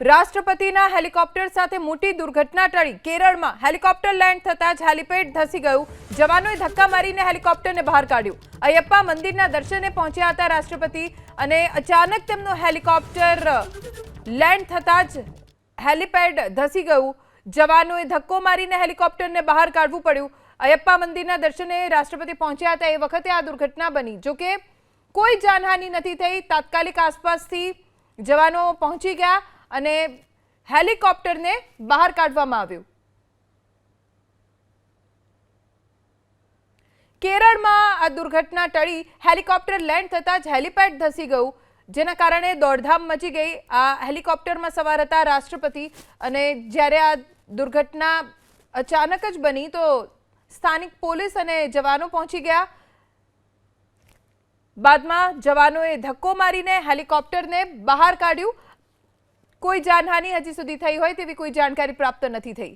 રાષ્ટ્રપતિના હેલિકોપ્ટર સાથે મોટી દુર્ઘટના ટળી. કેરળમાં હેલિકોપ્ટર લેન્ડ થતા જ હેલિપેડ ધસી ગયું. જવાનોએ ધક્કા મારીને હેલિકોપ્ટરને બહાર કાઢ્યું. અયપ્પા મંદિરના દર્શને પહોંચ્યા હતા રાષ્ટ્રપતિ અને અચાનક તેમનું હેલિકોપ્ટર લેન્ડ થતા જ હેલિપેડ ધસી ગયું. જવાનોએ ધક્કો મારીને હેલિકોપ્ટરને બહાર કાઢવું પડ્યું. અયપ્પા મંદિરના દર્શને રાષ્ટ્રપતિ પહોંચ્યા હતા. એ વખતે આ દુર્ઘટના બની. જોકે કોઈ જાનહાનિ નથી થઈ. તાત્કાલિક આસપાસથી જવાનો પહોંચી ગયા. અને હેલિકોપ્ટરને બહાર કાઢવામાં આવ્યું. કેરળમાં આ દુર્ઘટના ટળી હેલિકોપ્ટર લેન્ડ થતાં જ હેલિપેડ ધસી ગયું, જેના કારણે દોડધામ મચી ગઈ. આ હેલિકોપ્ટરમાં સવાર હતા રાષ્ટ્રપતિ અને જ્યારે આ દુર્ઘટના અચાનક જ બની તો સ્થાનિક પોલીસ અને જવાનો પહોંચી ગયા. બાદમાં જવાનોએ ધક્કો મારીને હેલિકોપ્ટરને બહાર કાઢ્યું કોઈ જાનહાનિ હજી સુધી થઈ હોય તેવી કોઈ જાણકારી પ્રાપ્ત નથી થઈ.